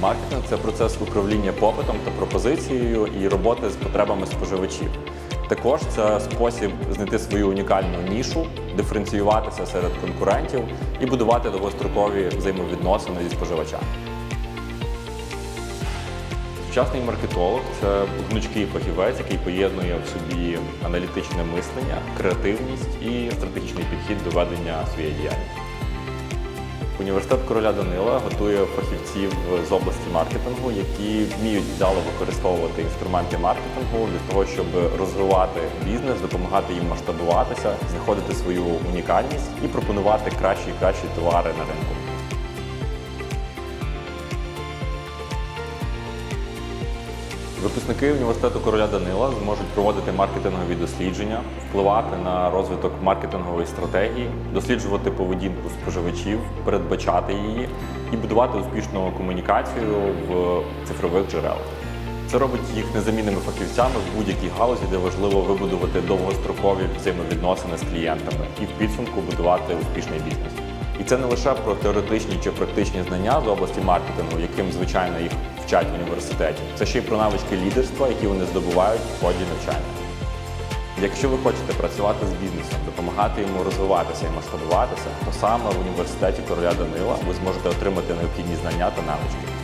Маркетинг це процес управління попитом та пропозицією і роботи з потребами споживачів. Також це спосіб знайти свою унікальну нішу, диференціюватися серед конкурентів і будувати довгострокові взаємовідносини зі споживачами. Сучасний маркетолог це гнучкий фахівець, який поєднує в собі аналітичне мислення, креативність і стратегічний підхід до ведення своєї діяльності. Університет короля Данила готує фахівців з області маркетингу, які вміють вдало використовувати інструменти маркетингу для того, щоб розвивати бізнес, допомагати їм масштабуватися, знаходити свою унікальність і пропонувати кращі і кращі товари на ринку. Випускники університету короля Данила зможуть проводити маркетингові дослідження, впливати на розвиток маркетингової стратегії, досліджувати поведінку споживачів, передбачати її і будувати успішну комунікацію в цифрових джерелах. Це робить їх незамінними фахівцями в будь-якій галузі, де важливо вибудувати довгострокові взаємовідносини з клієнтами і в підсумку будувати успішний бізнес. І це не лише про теоретичні чи практичні знання з області маркетингу, яким звичайно їх вчать в університеті. Це ще й про навички лідерства, які вони здобувають в ході навчання. Якщо ви хочете працювати з бізнесом, допомагати йому розвиватися і масштабуватися, то саме в університеті короля Данила ви зможете отримати необхідні знання та навички.